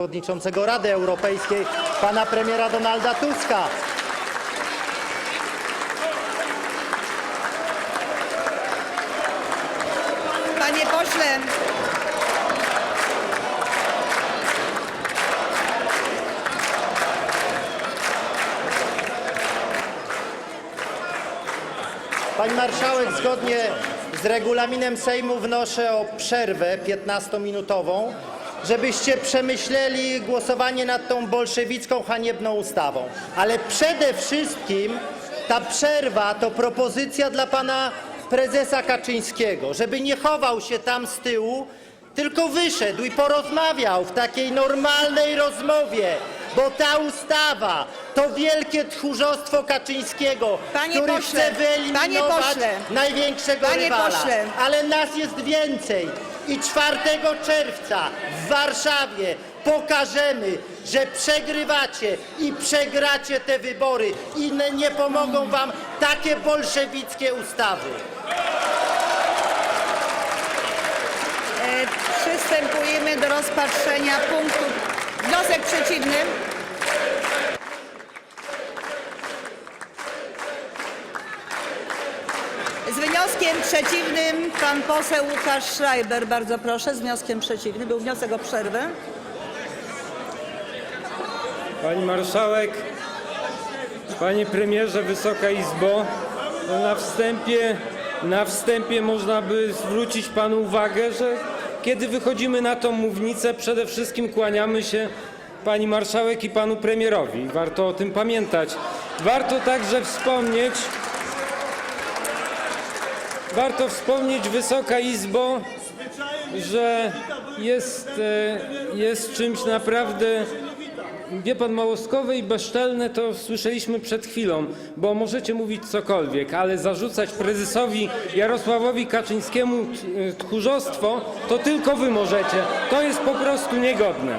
przewodniczącego Rady Europejskiej, pana premiera Donalda Tuska. Panie pośle, Pani marszałek, zgodnie z regulaminem Sejmu wnoszę o przerwę 15-minutową, żebyście przemyśleli głosowanie nad tą bolszewicką, haniebną ustawą. Ale przede wszystkim ta przerwa to propozycja dla pana prezesa Kaczyńskiego, żeby nie chował się tam z tyłu, tylko wyszedł i porozmawiał w takiej normalnej rozmowie, bo ta ustawa to wielkie tchórzostwo Kaczyńskiego, Panie który pośle, chce wyeliminować największego panie rywala. pośle. Ale nas jest więcej i 4 czerwca w Warszawie pokażemy, że przegrywacie i przegracie te wybory i nie pomogą wam takie bolszewickie ustawy. e, przystępujemy do rozpatrzenia punktu. Wniosek przeciwny. Wnioskiem przeciwnym pan poseł Łukasz Schreiber, bardzo proszę, z wnioskiem przeciwnym. Był wniosek o przerwę. Pani marszałek, panie premierze, Wysoka Izbo, no na wstępie, na wstępie można by zwrócić panu uwagę, że kiedy wychodzimy na tą mównicę, przede wszystkim kłaniamy się pani marszałek i panu premierowi. Warto o tym pamiętać. Warto także wspomnieć, warto wspomnieć, Wysoka Izbo, że jest, e, jest czymś naprawdę Wie pan, małostkowe i bezczelne to słyszeliśmy przed chwilą, bo możecie mówić cokolwiek, ale zarzucać prezesowi Jarosławowi Kaczyńskiemu y, tchórzostwo, to tylko wy możecie. To jest po prostu niegodne.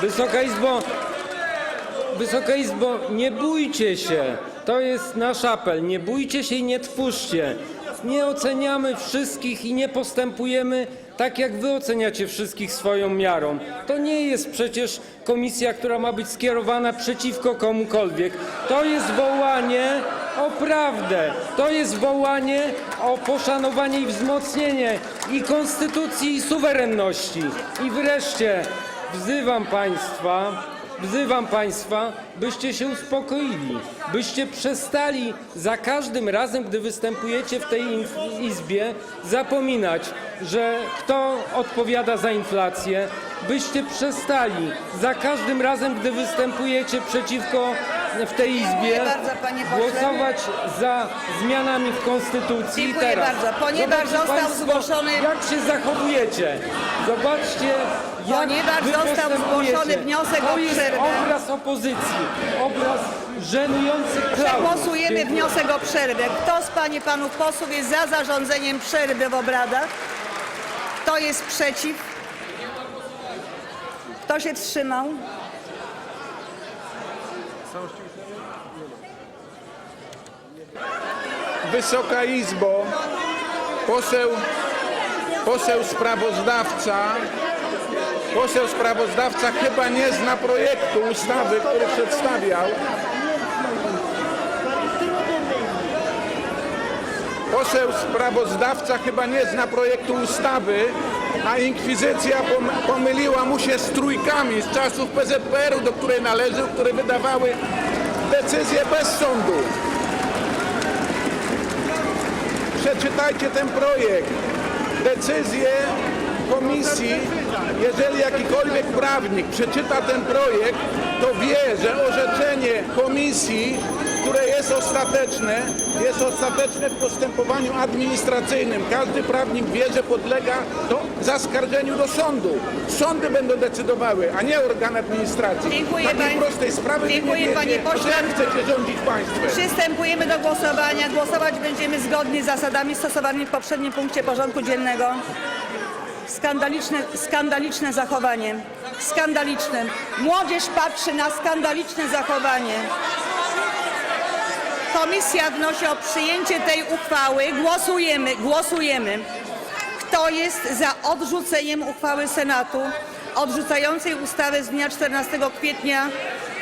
Wysoka Izbo, Wysoka Izbo, nie bójcie się. To jest nasz apel. Nie bójcie się i nie twórzcie. Nie oceniamy wszystkich i nie postępujemy tak, jak wy oceniacie wszystkich swoją miarą. To nie jest przecież komisja, która ma być skierowana przeciwko komukolwiek. To jest wołanie o prawdę. To jest wołanie o poszanowanie i wzmocnienie i konstytucji, i suwerenności. I wreszcie wzywam państwa, Wzywam Państwa, byście się uspokoili, byście przestali za każdym razem, gdy występujecie w tej Izbie, zapominać, że kto odpowiada za inflację, byście przestali za każdym razem, gdy występujecie przeciwko w tej Izbie, bardzo, panie pośle. głosować za zmianami w Konstytucji. Dziękuję Teraz. bardzo. Ponieważ Zobaczcie został państwo, zgłoszony- Jak się zachowujecie. Zobaczcie, jak Ponieważ wy został postępujecie. zgłoszony wniosek to o jest przerwę. obraz opozycji, obraz żenujących klaunów. Przegłosujemy Dziękuję. wniosek o przerwę. Kto z Pań i Panów posłów jest za zarządzeniem przerwy w obradach? Kto jest przeciw? Kto się wstrzymał? Wysoka Izbo, poseł, poseł sprawozdawca, poseł sprawozdawca chyba nie zna projektu ustawy, który przedstawiał. Poseł sprawozdawca chyba nie zna projektu ustawy, a inkwizycja pom- pomyliła mu się z trójkami z czasów PZPR-u, do której należył, które wydawały decyzje bez sądu. Przeczytajcie ten projekt. Decyzję komisji, jeżeli jakikolwiek prawnik przeczyta ten projekt, to wie, że orzeczenie komisji, które jest ostateczne, jest ostateczne w postępowaniu administracyjnym. Każdy prawnik wie, że podlega do zaskarżeniu do sądu. Sądy będą decydowały, a nie organ administracji. Dziękuję Takiej pań- prostej sprawy wy dziękuję, nie wiecie, panie to pośle. Jak chcecie rządzić państwem? Przystępujemy do głosowania. Głosować będziemy zgodnie z zasadami stosowanymi w poprzednim punkcie porządku dziennego. Skandaliczne, skandaliczne zachowanie. Skandaliczne. Młodzież patrzy na skandaliczne zachowanie. Komisja wnosi o przyjęcie tej uchwały. Głosujemy, głosujemy. Kto jest za odrzuceniem uchwały Senatu odrzucającej ustawę z dnia 14 kwietnia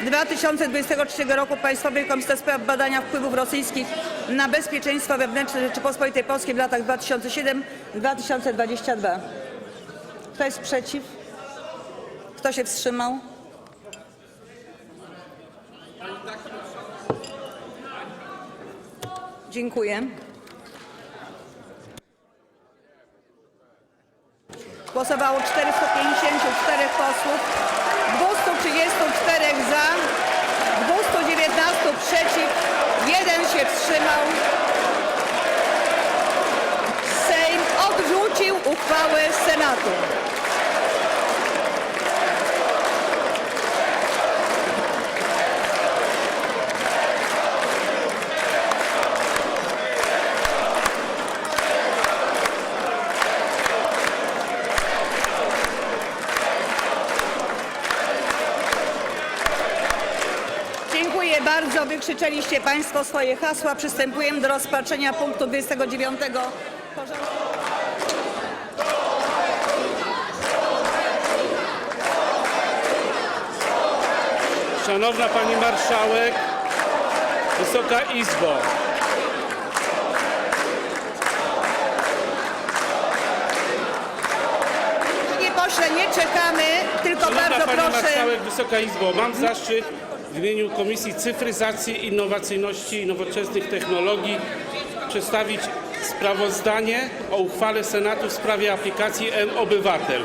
2023 roku Państwowej Komisji do Spraw Badania Wpływów Rosyjskich na Bezpieczeństwo Wewnętrzne Rzeczypospolitej Polskiej w latach 2007-2022. Kto jest przeciw? Kto się wstrzymał? Dziękuję. Głosowało 454 posłów, 234 za, 219 przeciw, 1 się wstrzymał. Sejm odrzucił uchwałę Senatu. Wykrzyczeliście Państwo swoje hasła. Przystępujemy do rozpatrzenia punktu 29 porządku. Szanowna Pani Marszałek, Wysoka Izbo. Panie pośle, nie czekamy, tylko Szanowna bardzo Pani proszę. Marszałek, Wysoka Izbo, mam zaszczyt w imieniu Komisji Cyfryzacji, Innowacyjności i Nowoczesnych Technologii przedstawić sprawozdanie o uchwale Senatu w sprawie aplikacji M-Obywatel.